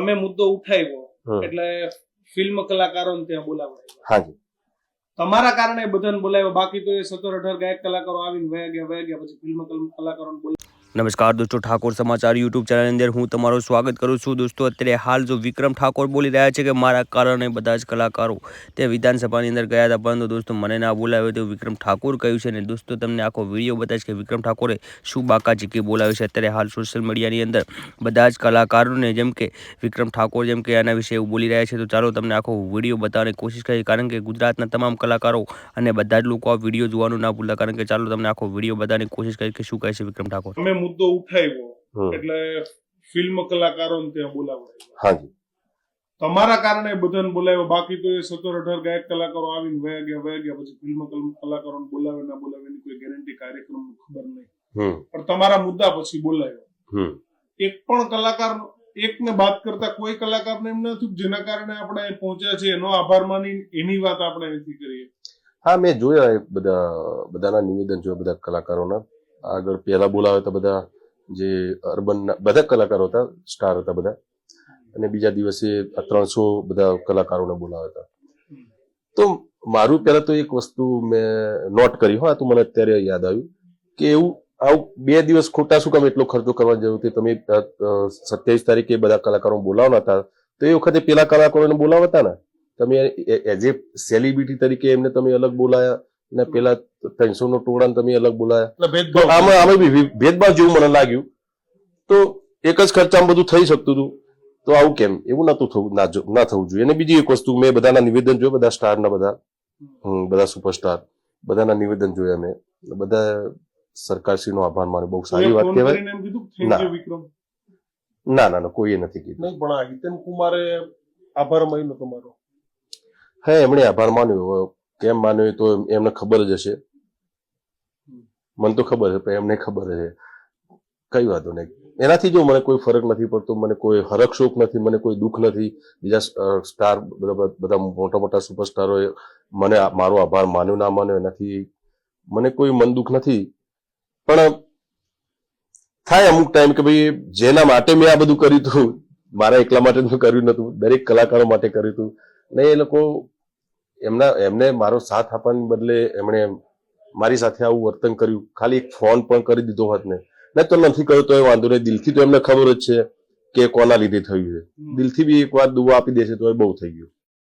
અમે મુદ્દો ઉઠાવ્યો. એટલે ફિલ્મ કલાકારોને ત્યાં બોલાવડાવ્યા હાજી. તમારા કારણે બધાને બોલાવ્યા. બાકી તો એ સત્તર અઢાર ગાયક કલાકારો આવીને વયા ગયા વયા ગયા પછી ફિલ્મ કલ- કલાકારોને બોલાવ્યા. નમસ્કાર દોસ્તો, ઠાકોર સમાચાર યુટ્યુબ ચેનલની અંદર હું તમારું સ્વાગત કરું છું. દોસ્તો, અત્યારે હાલ જો વિક્રમ ઠાકોર બોલી રહ્યા છે કે મારા કારણે બધા જ કલાકારો તે વિધાનસભાની અંદર ગયા હતા, પરંતુ દોસ્તો, મને ના બોલાવ્યો તેવું વિક્રમ ઠાકોર કહ્યું છે અને દોસ્તો, તમને આખો વીડિયો બતાવીશ કે વિક્રમ ઠાકોરે શું બાકાજી કે બોલાવ્યું છે. અત્યારે હાલ સોશિયલ મીડિયાની અંદર બધા જ કલાકારોને જેમ કે વિક્રમ ઠાકોર જેમ કે આના વિશે એવું બોલી રહ્યા છે, તો ચાલો તમને આખો વીડિયો બતાવવાની કોશિશ કરીએ, કારણ કે ગુજરાતના તમામ કલાકારો અને બધા જ લોકો આ વીડિયો જોવાનું ના ભૂલતા, કારણ કે ચાલો તમને આખો વીડિયો બતાવવાની કોશિશ કરીએ કે શું કહે છે વિક્રમ ઠાકોર. મુદ્દો ઉઠાવ્યો. એટલે ફિલ્મ કલાકારોને ત્યાં બોલાવડાવ્યા હાજી. તમારા કારણે બધાને બોલાવ્યા. બાકી તો એ સત્તર અઢાર ગાયક કલાકારો આવીને વયા ગયા વયા ગયા. પછી ફિલ્મ કલ- કલાકારોને બોલાવે ના બોલાવે એની કોઈ ગેરંટી કાર્યક્રમ ખબર નહીં. પણ તમારા મુદ્દા પછી બોલાવ્યો એક પણ કલાકાર એકને બાદ કરતા કોઈ કલાકારને એમ નથી જેના કારણે આપણે પહોંચ્યા છે એનો આભાર માની એની વાત આપણે અહીંથી કરીએ. હા મેં જોયા બધા બધાના નિવેદન જોયા બધા કલાકારોના. આગળ પહેલા બોલાવ્યા હતા બધા જે અર્બન બધા કલાકારો હતા સ્ટાર હતા બધા. અને બીજા દિવસે આ ત્રણસો બધા કલાકારોને બોલાવ્યા હતા. તો મારું પહેલા તો એક વસ્તુ મેં નોટ કરી. હા, તો મને અત્યારે યાદ આવ્યું કે એવું આવું બે દિવસ ખોટા શું કામ એટલો ખર્ચો કરવા જરૂર હતી તમે સત્યાવીસ તારીખે બધા કલાકારો બોલાવવાના હતા. તો એ વખતે પેલા કલાકારોને બોલાવતા ને? તમે એઝ એ સેલિબ્રિટી તરીકે એમને તમે અલગ બોલાયા ને પેલા ત્રણસો નો ટુકડા તમે અલગ બોલાયા. આમાં આમાં બી ભેદભાવ જેવું મને લાગ્યું. તો એક જ ખર્ચામાં બધું થઈ શકતું હતું. તો આવું કેમ? એવું નતું થવું ના થવું જોઈએ. અને બીજી એક વસ્તુ મેં બધાના નિવેદન જોયા બધા સ્ટારના બધા. બધા સુપરસ્ટાર. બધાના નિવેદન જોયા મેં. બધા સરકારશ્રીનો આભાર માને. બહુ સારી વાત કહેવાય. ના. ના ના ના કોઈએ નથી કીધું. નહીં પણ આદિત્ય કુમારે આભાર માન્યો તમારો. હા એમણે આભાર માન્યો. કેમ માનવી તો એમને ખબર જ હશે. મને તો ખબર છે, પણ એમને ખબર છે. કઈ વાંધો નહીં. એનાથી જો મને કોઈ ફરક નથી પડતો, મને કોઈ હરક શોક નથી, મને કોઈ દુઃખ નથી. બીજા સ્ટાર, બધા મોટા મોટા સુપરસ્ટારોએ મને મારો આભાર માન્યો, ના માન્યો, એનાથી મને કોઈ મન દુઃખ નથી. પણ થાય અમુક ટાઈમ કે ભાઈ, જેના માટે મેં આ બધું કર્યું હતું, મારા એકલા માટે કર્યું નતું, દરેક કલાકારો માટે કર્યું હતું. ને એ લોકો એમના એમને મારો સાથ આપવાને બદલે એમણે મારી સાથે આવું વર્તન કર્યું. ખાલી એક ફોન પણ કરી દીધો હોત ને. ને તો નથી કહ્યું તો એ વાંધો નહીં. દિલથી તો એમને ખબર જ છે કે કોના લીધે થયું છે. દિલથી બી એક વાર દુવા આપી દેશે તો એ બહુ થઈ ગયું.